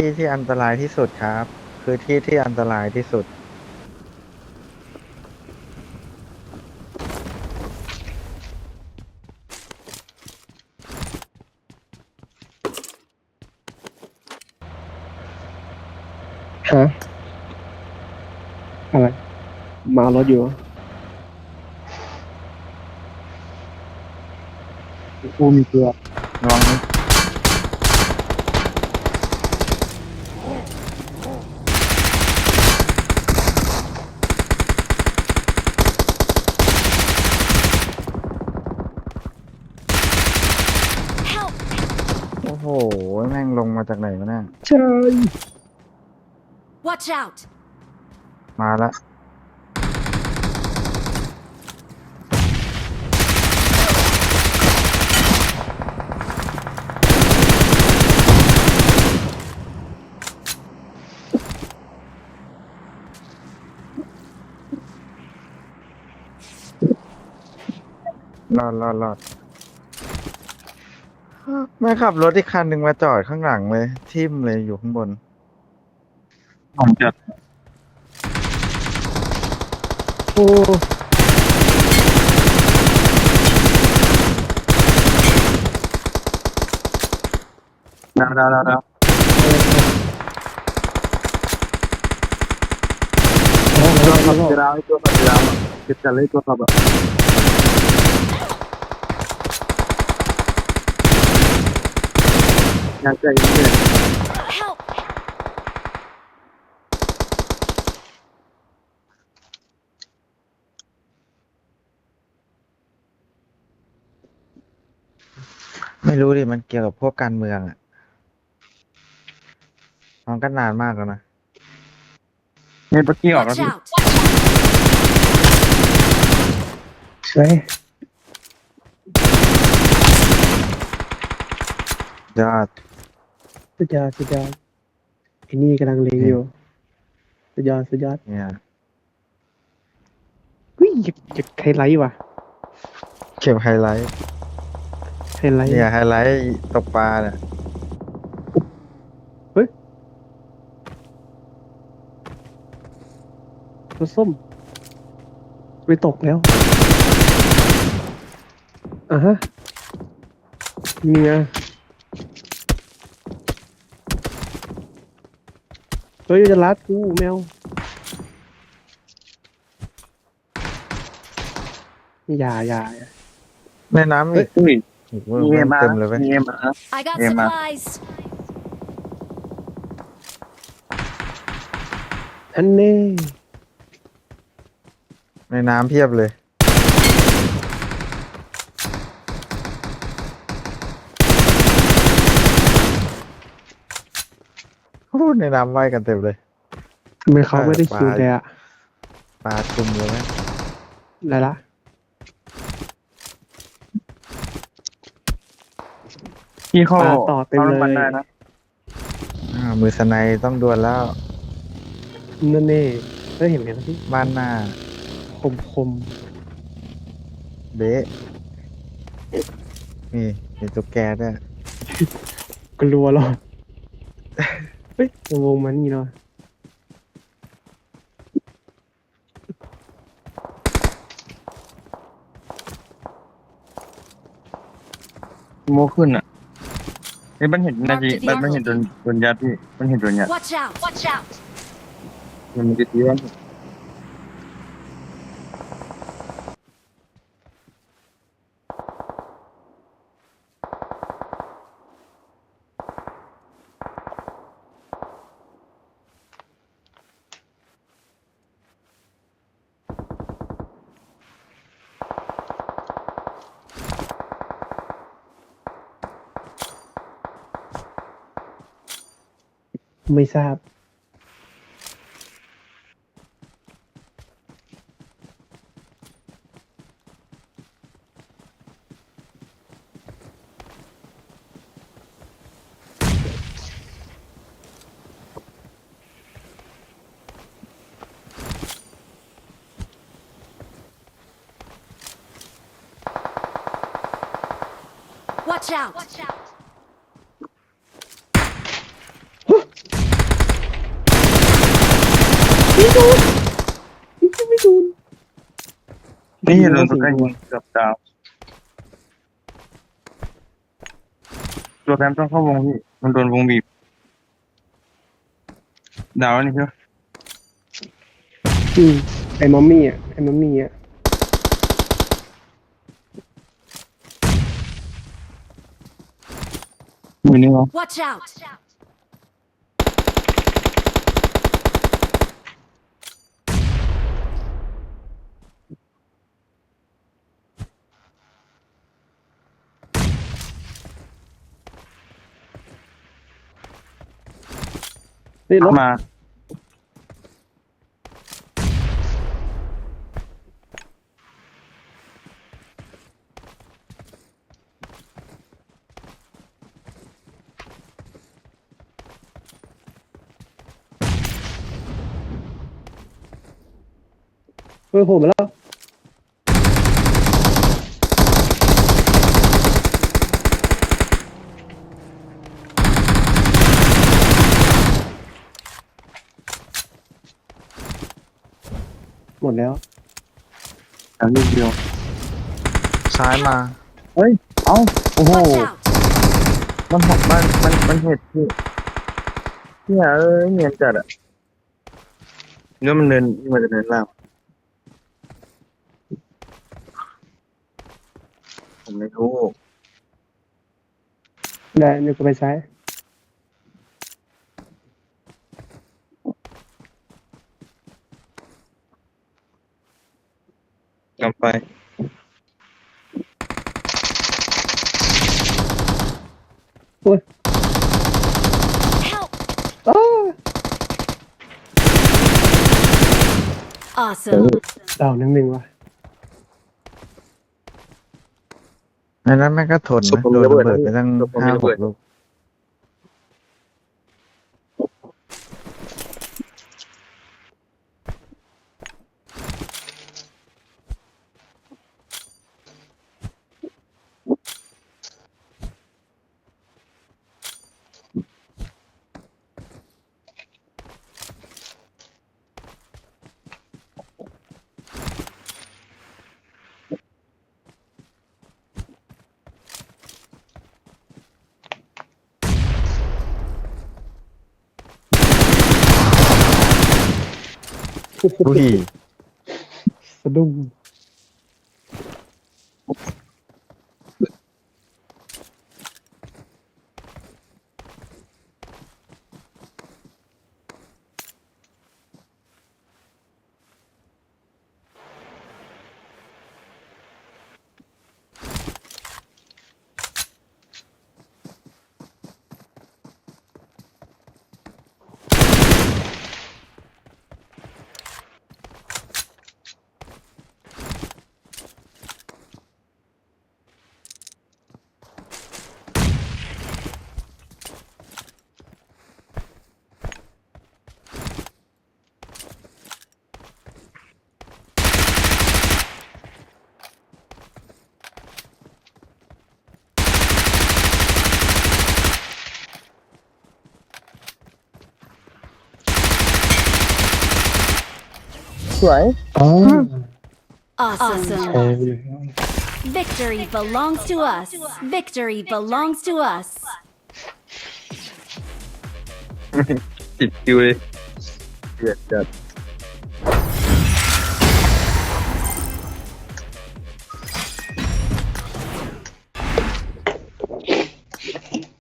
ที่ที่อันตรายที่สุดครับ คือที่ที่อันตรายที่สุด ฮะอะไรมารถอยู่กูมีตัวระวังนะ แม่งลงมาจากไหนวะเนี่ย ใช่ Watch out! มาละ รอดรอดรอด แม่ขับรถอีกคันหนึ่งมาจอดข้างหลังเลย ทิ่มเลยอยู่ข้างบน ผมจะโอ้ดาวดาวดาวดาวตัวขับจะดาวตัวขับจะดาวจะจะเลยตัวขับอะ อยากจะยิงเนี่ย Help! ไม่รู้ดิ มันเกี่ยวกับพวกการเมืองอะมันก็นานมากแล้วนะเนี่ยเมื่อกี้ออกแล้ว Watch พี่ out! ใช่ย อดสุดยอดสุดยอดไอ้นี่กำลังเลงอยู่สุดยอดสุดยอดเนี่ยอุ้ยอยากอยากไฮไลท์ว่ะเก็บไฮไลท์ไฮไลท์เนี่ยไฮไลท์ตกปลาเนี่ยรถส้มไปตกแล้วอะฮะนี่ไง เฮ้ยจะรัดกูแมวอย่าอย่าอย่าแม่น้ำอีกอุ้ยโอ้โหมีเอ็มมาเต็มเลยเว้ยมีเอ็มมา I got Yeah, ma. supplies. อันนี้ในน้ำเพียบเลย โอ้โหในน้ำว่ายกันเต็มเลย ทำไมเขาไม่ได้คิวเลยอะปลาชุมเลยไหมได้ละพี่เข้าปลาต่อเต็มเลยข้าน้ำมันได้นะอ่ามือสไนด์ต้องดวลแล้ว นั่นเน่ได้เห็นกันที่บ้านหน้า คมคมเบ๊ะนี่มีตุ๊กแกด้วยกลัวหรอ เฮ้ยในวงมันนี่เนาะโมขึ้นอะนี่มันเห็นนาทีมันมันเห็นโดนโดนยัดพี่ มันเห็นโดนยัด Watch out! Watch out! มันมันจะตีว่า ไม่ทราบ Watch out! Watch out. ไม่โดนไม่โดนนี่โดนตัวใกล้ยิงเกือบดาวตัวแรมต้องเข้าวงพี่มันโดนวงบีบดาวนี่ใช่ไหมอืมไอ้มัมมี่อะไอ้มัมมี่อะอยู่นี่เหรอ Watch out! นี่รถมาเฮ้ยโผล่มาแล้ว หมดแล้วอันนี้เดียวซ้ายมา เฮ้ย เอ้า โอ้โห Watch out! มันหกมันมันมันเห็ดพี่เนี่ยเอ้ยเนียนจัดอะเนื้อมันเดินมันจะเดินล่างผมไม่รู้ได้เดี๋ยวก็ไปซ้าย กำไป Help! อ้า Awesome! ดาวหนึ่งหนึ่งว่ะในนั้นแม่งก็ทนศพนะผมโดนระระเบิเบิดดไปตั้งศพผมห้าระหเบิกดลูก ดูดิสะดุ้ง สวย อ๋อ Awesome! แชร์ไปเลย Victory belongs to us! Victory belongs to us! ติดคิวเลยเดือดจัด